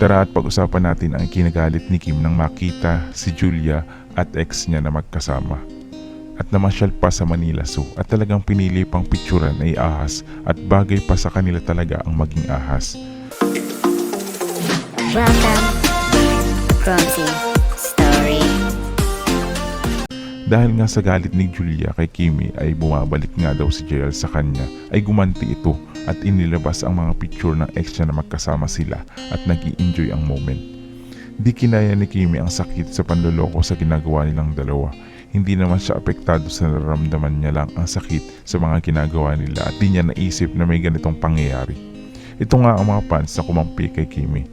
Tara at pag-usapan natin ang kinagalit ni Kim nang makita si Julia at ex niya na magkasama. At namasyal pa sa Manila Zoo at talagang pinili pang picturean ay ahas at bagay pa sa kanila talaga ang maging ahas. Welcome, Gromsy Dahil nga sa galit ni Julia kay Kimi ay bumabalik nga daw si Gerald sa kanya ay gumanti ito at inilabas ang mga picture ng ex niya na magkasama sila at nag enjoy ang moment. Di kinaya ni Kimi ang sakit sa panloloko sa ginagawa nilang dalawa. Hindi naman siya apektado sa nararamdaman niya lang ang sakit sa mga ginagawa nila at di niya naisip na may ganitong pangyayari. Ito nga ang mga fans na kumampi kay Kimi.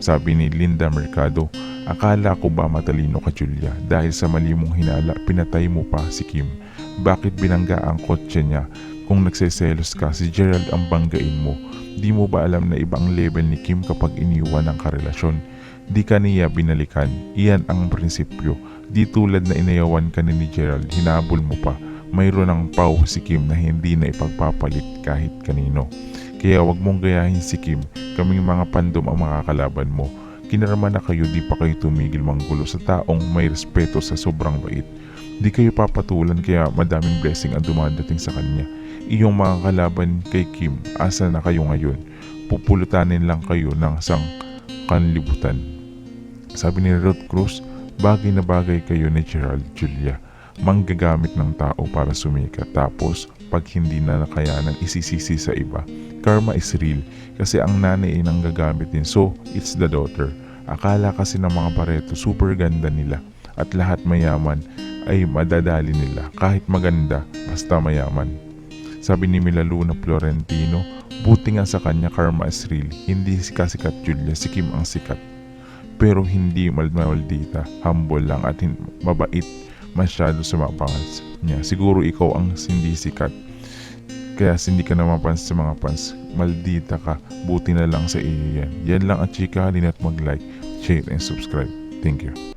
Sabi ni Linda Mercado, akala ko ba matalino ka Julia dahil sa mali mong hinala pinatay mo pa si Kim. Bakit binangga ang kotse niya kung nagseselos ka si Gerald ang banggain mo? Di mo ba alam na ibang level ni Kim kapag iniwan ang karelasyon? Di ka niya binalikan. Iyan ang prinsipyo. Di tulad na inayawan ka ni Gerald, hinabol mo pa. Mayroon ng pau si Kim na hindi na ipagpapalit kahit kanino. Kaya wag mong gayahin si Kim, kaming mga pandom ang mga kalaban mo. Kinarama na kayo di pa kayo tumigil manggulo sa taong may respeto sa sobrang bait. Di kayo papatulan kaya madaming blessing ang dumadating sa kanya. Iyong mga kalaban kay Kim, asa na kayo ngayon? Pupulutanin lang kayo ng sang kanlibutan. Sabi ni Rod Cruz, bagay na bagay kayo ni Gerald Julia. Manggagamit ng tao para sumikat tapos pag hindi na nakayanan isisisi sa iba. Karma is real kasi ang nanay ay nanggagamit din so it's the daughter. Akala kasi ng mga pareto super ganda nila at lahat mayaman ay madadali nila kahit maganda basta mayaman. Sabi ni Mila Luna Florentino, buti nga sa kanya karma is real. Hindi si kasikat Julia, si Kim ang sikat. Pero hindi maldita, humble lang at mabait masyado fans niya. Siguro ikaw ang hindi sikat. Kaya hindi ka na mapans sa mga fans. Maldita ka, buti na lang sa iyo yan. Yan lang at chika, halina't mag-like, share, and subscribe. Thank you.